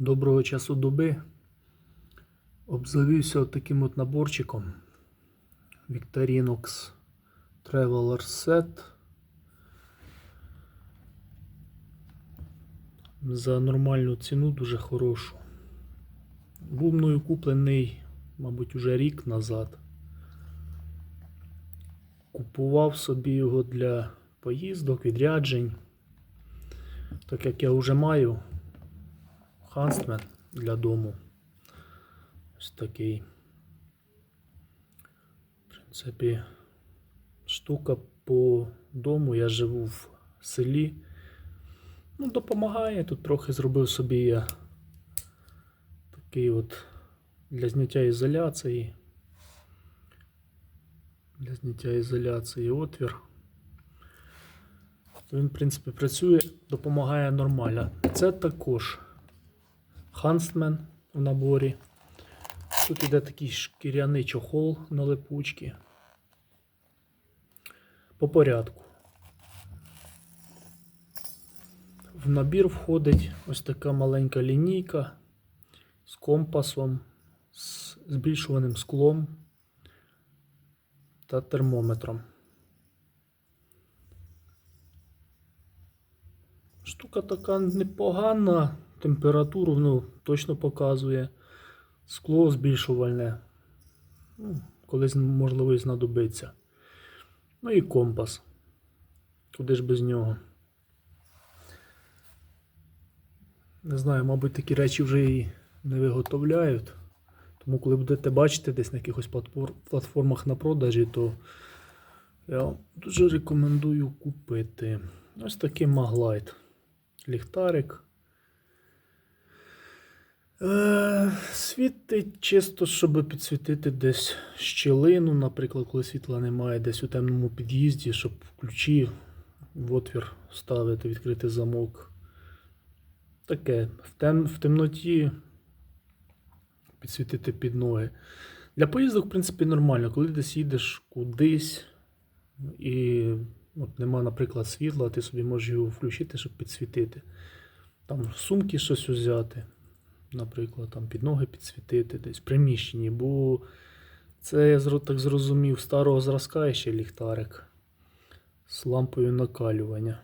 Доброго часу доби. Обзавівся от таким от наборчиком Victorinox Traveler Set. За нормальну ціну, дуже хорошу. Був мною куплений, мабуть, уже рік назад. Купував собі його для поїздок, відряджень. Так як я вже маю Ханстмен для дому. Ось такий. В принципі, штука по дому. Я живу в селі. Ну, допомагає. Тут трохи зробив собі я такий от для зняття ізоляції. Для зняття ізоляції отвір. Він, в принципі, працює, допомагає нормально. Це також Ханстмен в наборі. Тут іде такий шкіряний чохол на липучки. По порядку. В набір входить ось така маленька лінійка з компасом, з збільшуваним склом та термометром. Штука така непогана, температуру ну, точно показує. Скло збільшувальне. Ну, колись можливо і знадобиться. Ну і компас. Куди ж без нього? Не знаю, мабуть, такі речі вже і не виготовляють. Тому, коли будете бачити десь на якихось платформах на продажі, то я дуже рекомендую купити. Ось такий маглайт. Ліхтарик. Е, світить чисто, щоб підсвітити десь щілину, наприклад, коли світла немає, десь у темному під'їзді, щоб ключі в отвір ставити, відкрити замок. Таке. В, тем, в темноті підсвітити під ноги. Для поїздок, в принципі, нормально. Коли десь їдеш кудись і от нема, наприклад, світла, ти собі можеш його включити, щоб підсвітити. Там сумки щось взяти, наприклад, там під ноги підсвітити, десь в приміщенні. Бо це я так зрозумів, старого зразка є ще ліхтарик з лампою накалювання.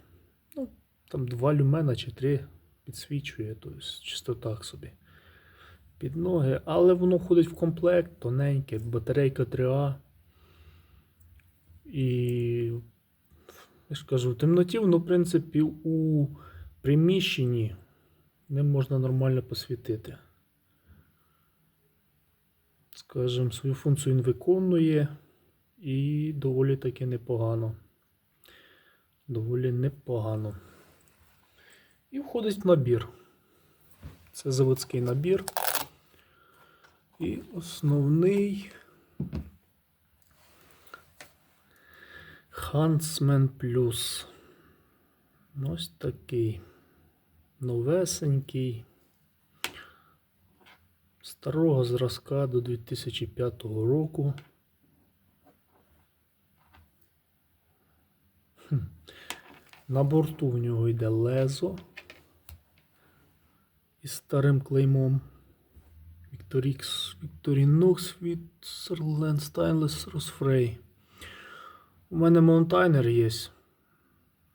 Ну, там два люмена чи три підсвічує, тобто чисто так собі. Під ноги, але воно входить в комплект, тоненьке, батарейка 3А. І я ж кажу, в темноті воно, в принципі, у приміщенні ним можна нормально посвітити. Скажімо, свою функцію він виконує і доволі таки непогано. Доволі непогано. І входить в набір. Це заводський набір. І основний Huntsman Plus. Ось такий новесенький. Старого зразка до 2005 року. На борту в нього йде лезо із старим клеймом. Victorix, Victorinox Switzerland Stainless Rosfray. У мене маунтайнер є.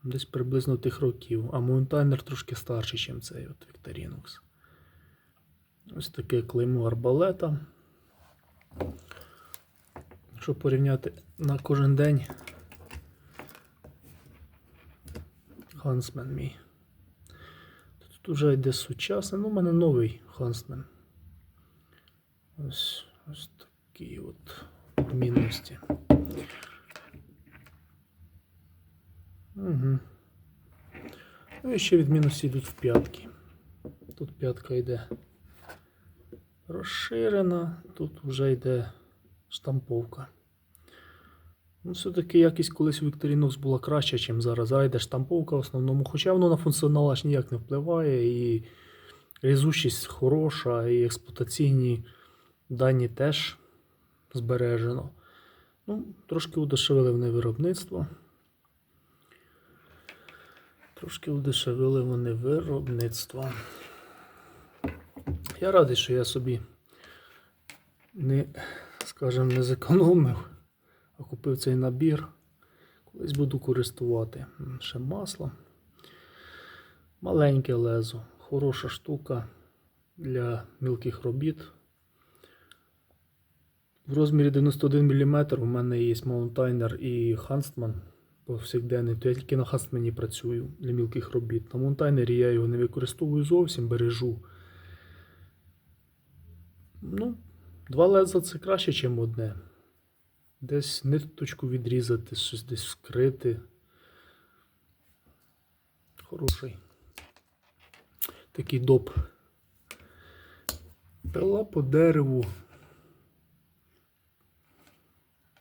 Десь приблизно тих років. А маунтайнер трошки старший, ніж цей от Victorinox. Ось таке клеймо арбалета. Якщо порівняти на кожен день. Хансмен мій. Тут вже йде сучасний. Ну, у мене новий Хансмен. Ось, ось такі от відмінності. Угу. Ну і ще відмінності йдуть в п'ятки. Тут п'ятка йде розширена, тут вже йде штамповка. Ну, все-таки якість колись у Victorinox була краща, ніж зараз. Зараз йде штамповка в основному. Хоча воно на функціонал аж ніяк не впливає, і різучість хороша, і експлуатаційні дані теж збережено. Ну, трошки удешевили вони виробництво. Трошки удешевили вони виробництво. Я радий, що я собі не, скажімо, не зекономив, а купив цей набір. Колись буду користувати. Ще масло. Маленьке лезо. Хороша штука для мілких робіт. В розмірі 91 мм у мене є маунтайнер і Ханстман повсякденний, то я тільки на Ханстмані працюю для мілких робіт. На маунтайнері я його не використовую зовсім, бережу. Ну, два леза це краще, ніж одне. Десь ниточку відрізати, щось десь вскрити. Хороший. Такий доп. Пила по дереву.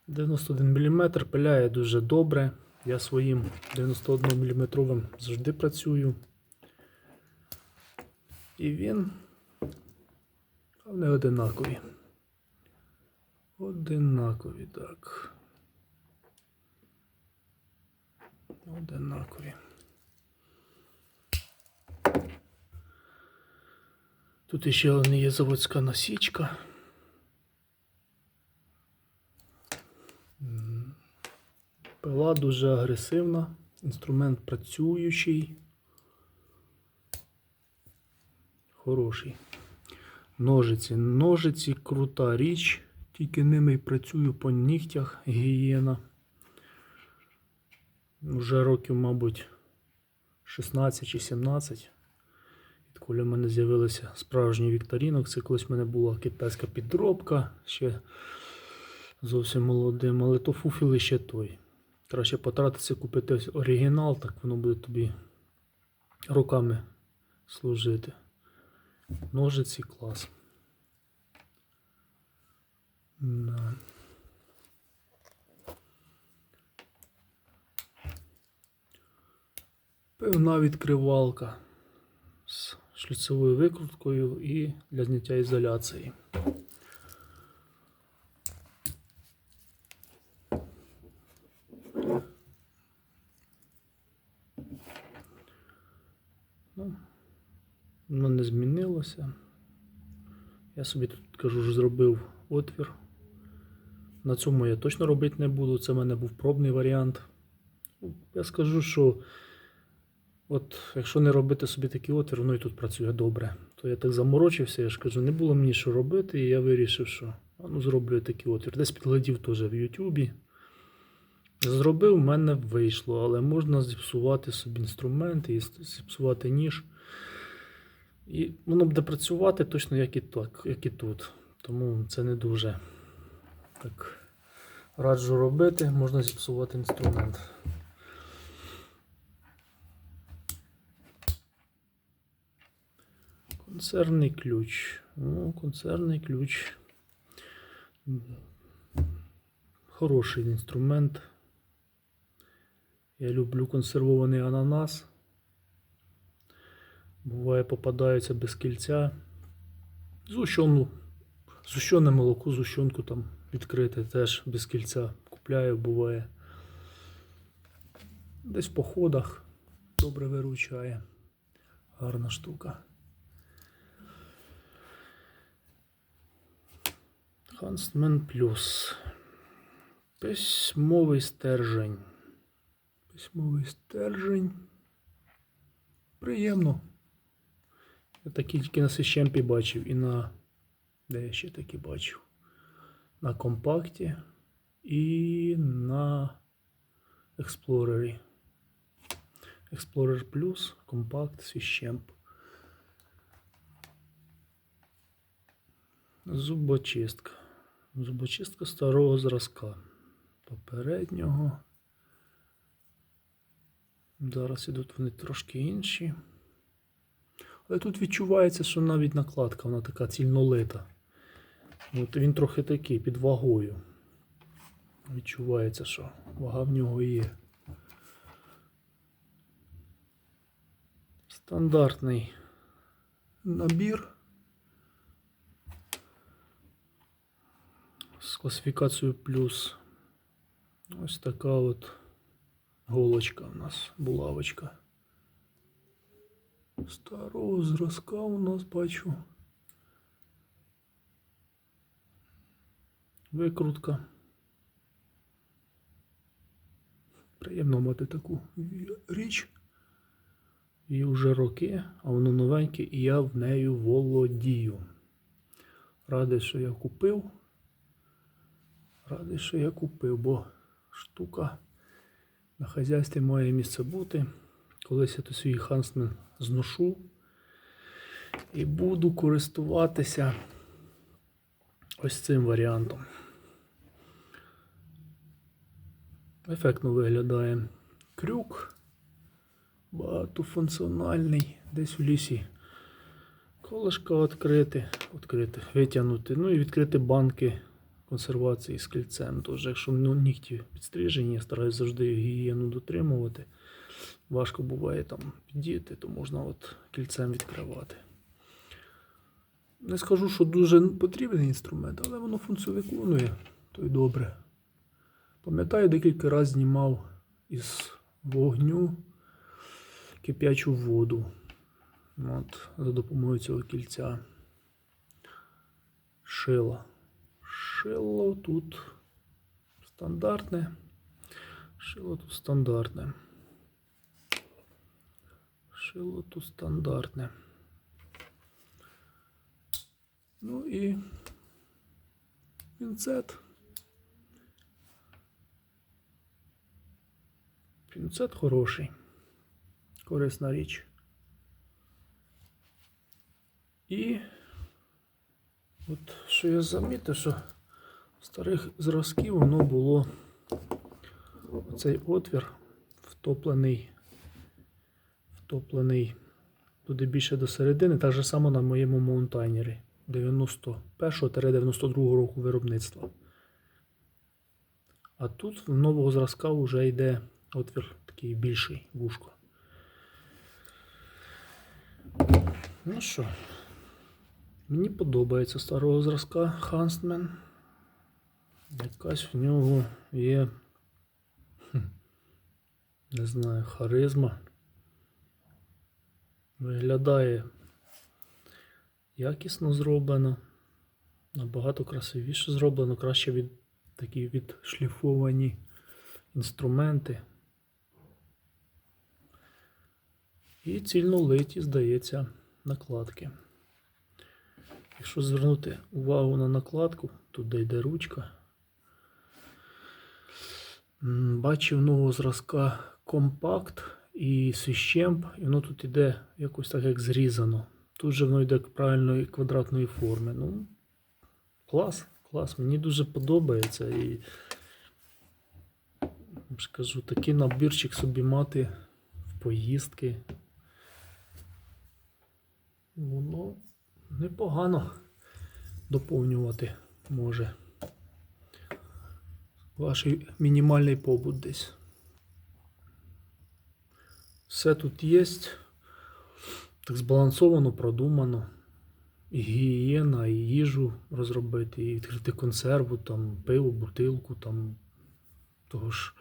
91 мм пиляє дуже добре. Я своїм 91 мм завжди працюю. І він вони одинакові. Одинакові, так. Одинакові. Тут вон є заводська насічка. Пила дуже агресивна, інструмент працюючий. Хороший. Ножиці. Ножиці крута річ. Тільки ними й працюю по нігтях гієна. Вже років, мабуть, 16 чи 17. Відколи в мене з'явилися справжній вікторінок. Це колись в мене була китайська підробка. Ще зовсім молодим, але то фуфіли ще той. Краще потратитися, купити ось оригінал, так воно буде тобі руками служити. Ножиці клас. Да. Певна відкривалка з шліцевою викруткою і для зняття ізоляції. Ну, воно не змінилося. Я собі тут кажу, що зробив отвір. На цьому я точно робити не буду. Це в мене був пробний варіант. Я скажу, що от якщо не робити собі такий отвір, воно і тут працює добре. То я так заморочився, я ж кажу, не було мені що робити, і я вирішив, що ну, зроблю я такий отвір. Десь підглядів теж в Ютубі. Зробив, в мене вийшло, але можна зіпсувати собі інструменти і зіпсувати ніж. І воно буде працювати точно як і, так, як і тут. Тому це не дуже так раджу робити, можна зіпсувати інструмент. Концерний ключ. Ну, концерний ключ. Хороший інструмент. Я люблю консервований ананас. Буває, попадаються без кільця. Зущену, зущене молоко, зущенку там відкрите теж без кільця. Купляю, буває. Десь в походах добре виручає. Гарна штука. Ханстмен плюс. Письмовий стержень. Письмовий стержень. Приємно. Я такі тільки на Сещемпі бачив і на. Де я ще такі бачив? На компакті і на Експлорері. Explorer Plus, компакт, Сещемп. Зубочистка. Зубочистка старого зразка. Попереднього. Зараз ідуть вони трошки інші. Але тут відчувається, що навіть накладка вона така цільнолита. От він трохи такий під вагою. Відчувається, що вага в нього є. Стандартний набір. З класифікацією плюс. Ось така от голочка у нас, булавочка. Старого зразка у нас бачу. Викрутка. Приємно мати таку річ. Її вже роки, а воно новеньке, і я в нею володію. Радий, що я купив. Радий, що я купив, бо штука на хазяйстві має місце бути. Колись я то свій хансмен зношу і буду користуватися ось цим варіантом. Ефектно виглядає крюк багатофункціональний, десь в лісі. Колишка відкрити, відкрити, витягнути. Ну і відкрити банки консервації з кільцем. Тож, якщо ну, нігті підстрижені, я стараюсь завжди гігієну дотримувати. Важко буває там піддіяти, то можна от кільцем відкривати. Не скажу, що дуже потрібний інструмент, але воно функцію виконує, то й добре. Пам'ятаю, декілька разів знімав із вогню кип'ячу воду. От, за допомогою цього кільця. Шило. Шило тут стандартне. Шило тут стандартне. Шило тут стандартне. Ну і пінцет. Пінцет хороший. Корисна річ. І от що я замітив, що старих зразків воно було оцей отвір втоплений, втоплений туди більше до середини, так же само на моєму маунтайнері 91-92 року виробництва. А тут в нового зразка вже йде отвір такий більший вушко. Ну що, мені подобається старого зразка Ханстмен. Якась в нього є, не знаю, харизма. Виглядає якісно зроблено, набагато красивіше зроблено, краще від такі відшліфовані інструменти. І цільно литі, здається, накладки. Якщо звернути увагу на накладку, тут де йде ручка. Бачив нового зразка компакт і свіщемп, і воно тут йде якось так як зрізано. Тут же воно йде правильної квадратної форми. Ну, клас, клас, мені дуже подобається. І скажу, такий набірчик собі мати в поїздки. Воно непогано доповнювати може. Ваш мінімальний побут десь. Все тут є. Так збалансовано, продумано. І гігієна, і їжу розробити, і відкрити консерву, там, пиво, бутилку, там, того ж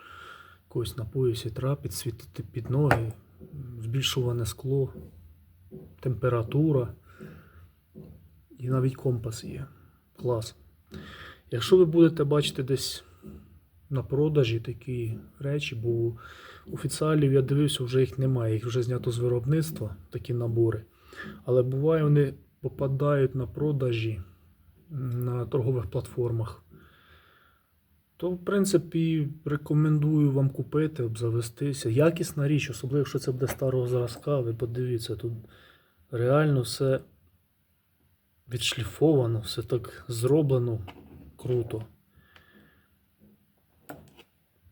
якогось напою сітра, підсвітити під ноги, збільшуване скло, температура. І навіть компас є. Клас. Якщо ви будете бачити десь на продажі такі речі, бо офіціалів я дивився, вже їх немає, їх вже знято з виробництва, такі набори. Але буває, вони попадають на продажі на торгових платформах. То, в принципі, рекомендую вам купити, обзавестися. Якісна річ, особливо, якщо це буде старого зразка, ви подивіться, тут реально все відшліфовано, все так зроблено круто.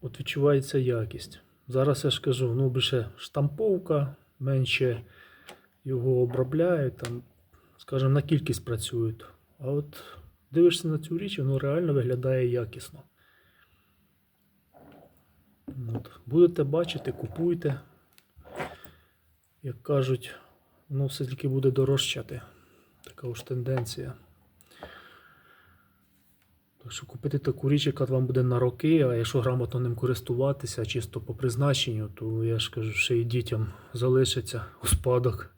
От відчувається якість. Зараз я ж кажу, ну більше штамповка, менше його обробляють, там, скажімо, на кількість працюють. А от дивишся на цю річ, воно реально виглядає якісно. От. Будете бачити, купуйте. Як кажуть, воно все тільки буде дорожчати. Така уж тенденція. Так що купити таку річ, яка вам буде на роки, а якщо грамотно ним користуватися, чисто по призначенню, то я ж кажу, ще й дітям залишиться у спадок.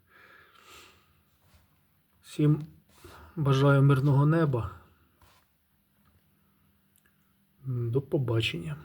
Всім бажаю мирного неба. До побачення.